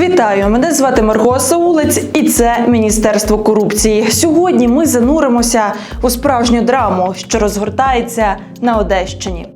Вітаю! Мене звати Марго Саулець, і це Міністерство корупції. Сьогодні ми зануримося у справжню драму, що розгортається на Одещині.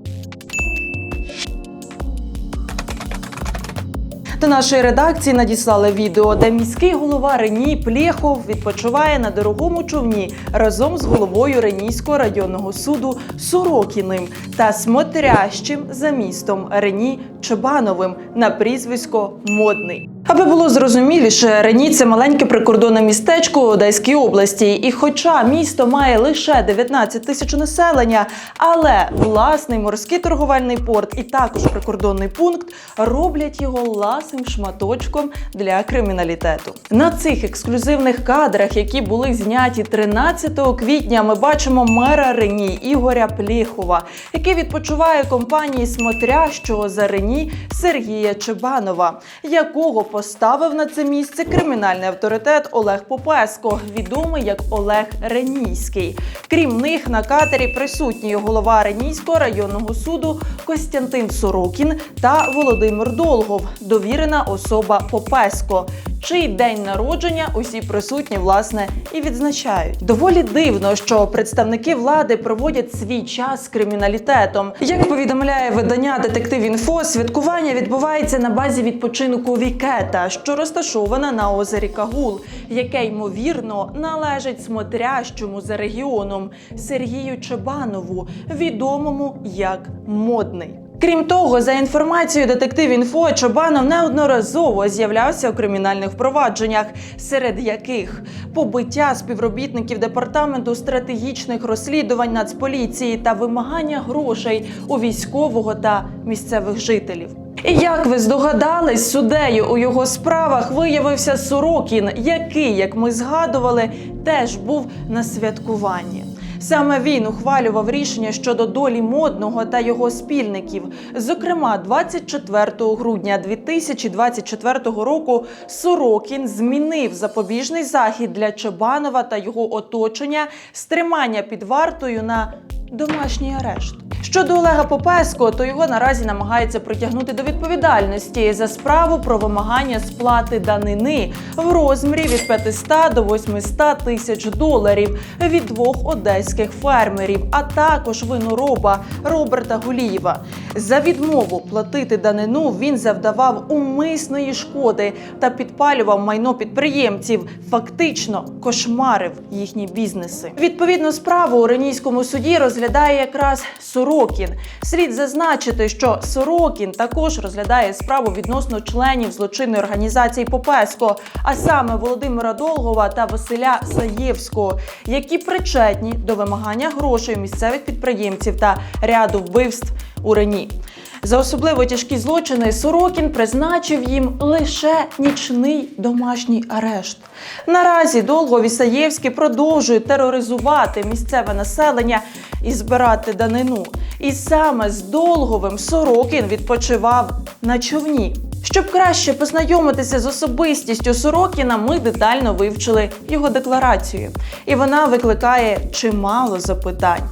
До нашої редакції надіслали відео, де міський голова Реній Плєхов відпочиває на дорогому човні разом з головою Ренійського районного суду Сорокіним та смотрящим за містом Рені Чебановим на прізвисько Модний. Аби було зрозуміліше, Рені це маленьке прикордонне містечко у Одеській області. І хоча місто має лише 19 тисяч населення, але власний морський торговельний порт і також прикордонний пункт роблять його ласим шматочком для криміналітету. На цих ексклюзивних кадрах, які були зняті 13 квітня, ми бачимо мера Рені Ігоря Плєхова, який відпочиває компанії смотрящого за Рені Сергія Чебанова, якого поставив на це місце кримінальний авторитет Олег Попеско, відомий як Олег Ренійський. Крім них на катері присутній голова Ренійського районного суду Костянтин Сорокін та Володимир Долгов, довірена особа Попеско. Чий день народження усі присутні власне і відзначають. Доволі дивно, що представники влади проводять свій час з криміналітетом. Як повідомляє видання Детектив Інфо, святкування відбувається на базі відпочинку Вікета, що розташована на озері Кагул, яке ймовірно належить смотрящому за регіоном Сергію Чебанову, відомому як модний. Крім того, за інформацією детектив інфо Чобанов неодноразово з'являвся у кримінальних впровадженнях, серед яких побиття співробітників департаменту стратегічних розслідувань Нацполіції та вимагання грошей у військового та місцевих жителів. І як ви здогадались, суддею у його справах виявився Сорокін, який, як ми згадували, теж був на святкуванні. Саме він ухвалював рішення щодо долі модного та його спільників. Зокрема, 24 грудня 2024 року Сорокін змінив запобіжний захід для Чобанова та його оточення з тримання під вартою на домашній арешт. Щодо Олега Попеско, то його наразі намагаються притягнути до відповідальності за справу про вимагання сплати данини в розмірі від 500 до 800 тисяч доларів від двох одеських фермерів, а також винороба Роберта Гулієва. За відмову платити данину він завдавав умисної шкоди та підпалював майно підприємців, фактично кошмарив їхні бізнеси. Відповідну справу у Ренійському суді розглядає якраз Сорокін. Слід зазначити, що Сорокін також розглядає справу відносно членів злочинної організації Попеско, а саме Володимира Долгова та Василя Саєвського, які причетні до вимагання грошей місцевих підприємців та ряду вбивств у Рені. За особливо тяжкі злочини Сорокін призначив їм лише нічний домашній арешт. Наразі довго і Саєвський продовжують тероризувати місцеве населення і збирати данину. І саме з Долговим Сорокін відпочивав на човні. Щоб краще познайомитися з особистістю Сорокіна, ми детально вивчили його декларацію, і вона викликає чимало запитань.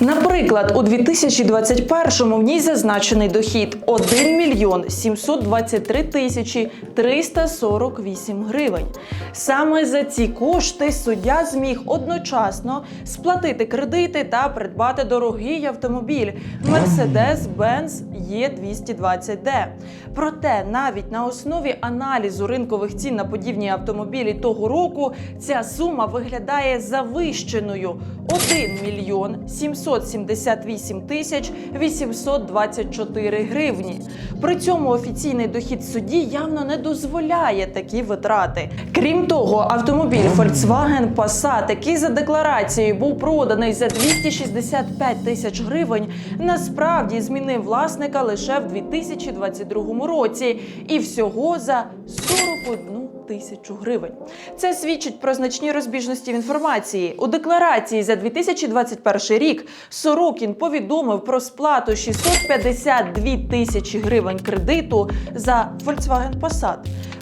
Наприклад, у 2021-му в ній зазначений дохід 1 мільйон 723 тисячі 348 гривень. Саме за ці кошти суддя зміг одночасно сплатити кредити та придбати дорогий автомобіль Mercedes-Benz E220D. Проте навіть на основі аналізу ринкових цін на подібні автомобілі того року ця сума виглядає завищеною 1 мільйон 778 тисяч 824 гривні. При цьому офіційний дохід судді явно не дозволяє такі витрати. Крім того, автомобіль Volkswagen Passat, який за декларацією був проданий за 265 тисяч гривень, насправді змінив власника лише в 2022 році і всього за 41 тисячу гривень. Це свідчить про значні розбіжності в інформації. У декларації за 2021 рік Сорокін повідомив про сплату 652 тисячі гривень кредиту за Volkswagen Passat.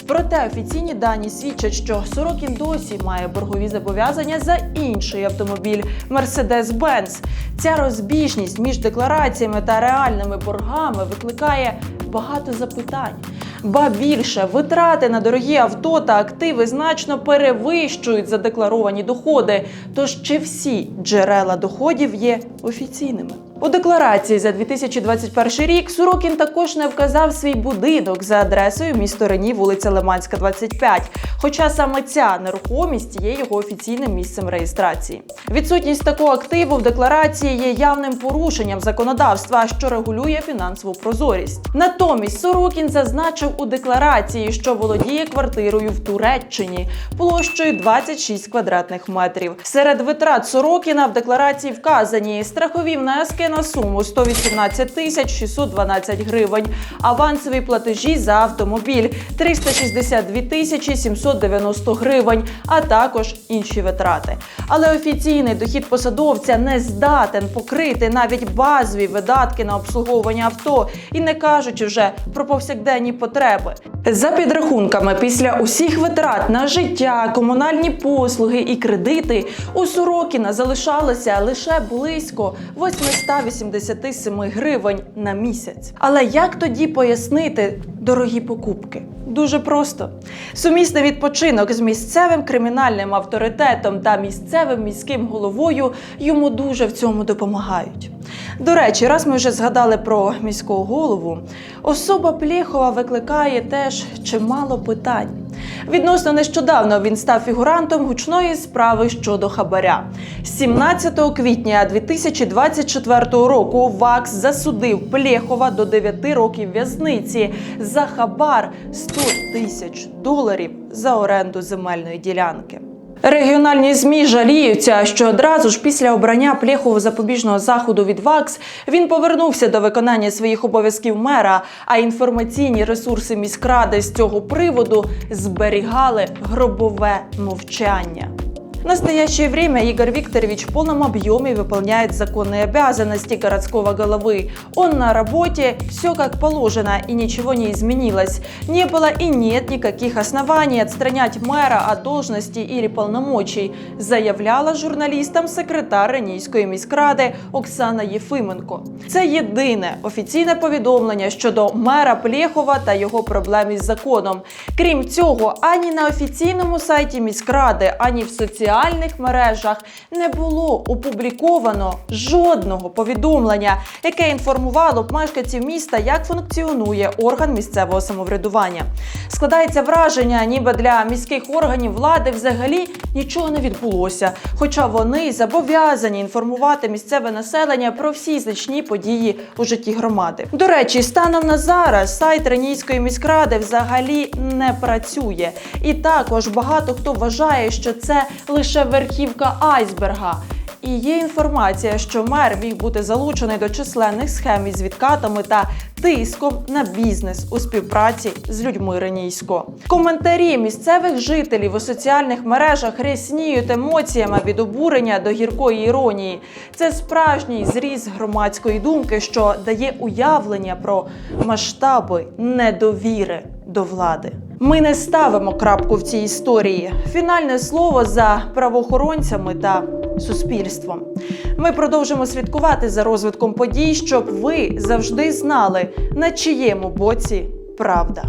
Проте офіційні дані свідчать, що Сорокін досі має боргові зобов'язання за інший автомобіль Mercedes-Benz. Ця розбіжність між деклараціями та реальними боргами викликає багато запитань. Ба більше витрати на дорогі авто та активи значно перевищують задекларовані доходи. Тож чи всі джерела доходів є офіційними? У декларації за 2021 рік Сурокін також не вказав свій будинок за адресою місто Рені, вулиця Лиманська, 25. Хоча саме ця нерухомість є його офіційним місцем реєстрації. Відсутність такого активу в декларації є явним порушенням законодавства, що регулює фінансову прозорість. Натомість Сорокін зазначив у декларації, що володіє квартирою в Туреччині площею 26 квадратних метрів. Серед витрат Сорокіна в декларації вказані страхові внески на суму 118 тисяч 612 гривень, авансові платежі за автомобіль 362 тисячі 790 гривень, а також інші витрати. Але офіційний дохід посадовця не здатен покрити навіть базові видатки на обслуговування авто і не кажучи вже про повсякденні потреби. За підрахунками, після усіх витрат на життя, комунальні послуги і кредити у Сорокіна залишалося лише близько 887 гривень на місяць. Але як тоді пояснити дорогі покупки? Дуже просто сумісний відпочинок з місцевим кримінальним авторитетом та місцевим міським головою йому дуже в цьому допомагають. До речі, раз ми вже згадали про міського голову, особа Плєхова викликає теж чимало питань. Відносно нещодавно він став фігурантом гучної справи щодо хабаря. 17 квітня 2024 року ВАКС засудив Плєхова до 9 років в'язниці за хабар 100 тисяч доларів за оренду земельної ділянки. Регіональні змі жаліються, що одразу ж після обрання Плєхову запобіжного заходу від ВАКС він повернувся до виконання своїх обов'язків мера. А інформаційні ресурси міськради з цього приводу зберігали гробове мовчання. В настоящее время Игорь Викторович в полном объеме выполняет законные обязанности городского головы. Он на работе, все как положено и ничего не изменилось. Не было и нет никаких оснований отстранять мэра от должности или полномочий, заявляла журналістам секретар Ренійської міськради Оксана Єфименко. Це єдине офіційне повідомлення щодо мера Плєхова та його проблем із законом. Крім цього, ані на офіційному сайті міськради, ані в соціальних мережах не було опубліковано жодного повідомлення, яке інформувало б мешканців міста, як функціонує орган місцевого самоврядування. Складається враження, ніби для міських органів влади взагалі нічого не відбулося, хоча вони зобов'язані інформувати місцеве населення про всі значні події у житті громади. До речі, станом на зараз сайт Ренійської міськради взагалі не працює, і також багато хто вважає, що це лише верхівка айсберга. І є інформація, що мер міг бути залучений до численних схем із відкатами та тиском на бізнес у співпраці з людьми Ренійсько. Коментарі місцевих жителів у соціальних мережах рясніють емоціями від обурення до гіркої іронії. Це справжній зріз громадської думки, що дає уявлення про масштаби недовіри до влади. Ми не ставимо крапку в цій історії. Фінальне слово за правоохоронцями та суспільством. Ми продовжимо слідкувати за розвитком подій, щоб ви завжди знали, на чиєму боці правда.